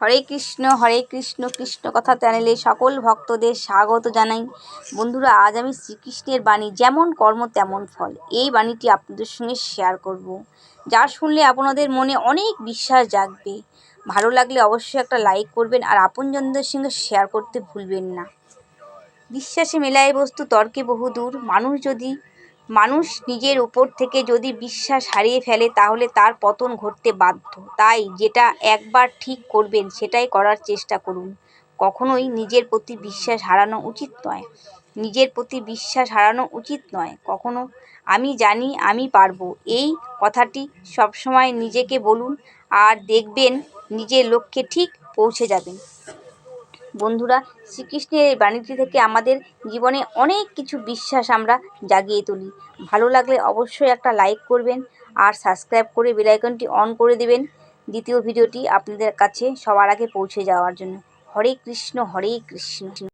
হরে কৃষ্ণ হরে কৃষ্ণ কৃষ্ণ কথা চ্যানেলে সকল ভক্তদের স্বাগত জানাই। বন্ধুরা, আজ আমি শ্রীকৃষ্ণের বাণী যেমন কর্ম, তেমন ফল। এই বাণীটি আপনাদের সঙ্গে শেয়ার করব। যা শুনলে আপনাদের মনে অনেক বিশ্বাস জাগবে। ভালো লাগলে অবশ্যই একটা লাইক করবেন আর আপনজনদের সঙ্গে শেয়ার করতে ভুলবেন না। বিশ্বাসে মেলায় বস্তু তর্কে বহুদূর। মানুষ যদি মানুষ নিজের উপর থেকে যদি বিশ্বাস হারিয়ে ফেলে, তাহলে তার পতন ঘটতে বাধ্য। তাই যেটা একবার ঠিক করবেন, সেটাই করার চেষ্টা করুন। কখনোই নিজের প্রতি বিশ্বাস হারানো উচিত নয়। নিজের প্রতি বিশ্বাস হারানো উচিত নয়। কখনো আমি জানি আমি পারব। এই কথাটি সবসময় নিজেকে বলুন, আর দেখবেন নিজের লক্ষ্যে ঠিক পৌঁছে যাবেন। বন্ধুরা, শ্রীকৃষ্ণের এই বাণীটি থেকে আমাদের জীবনে অনেক কিছু বিশ্বাস আমরা জাগিয়ে তুলি। ভালো লাগলে অবশ্যই একটা লাইক করবেন আর সাবস্ক্রাইব করে বেলাইকনটি অন করে দেবেন। দ্বিতীয় ভিডিওটি আপনাদের কাছে সবার আগে পৌঁছে যাওয়ার জন্য। হরে কৃষ্ণ হরে কৃষ্ণ।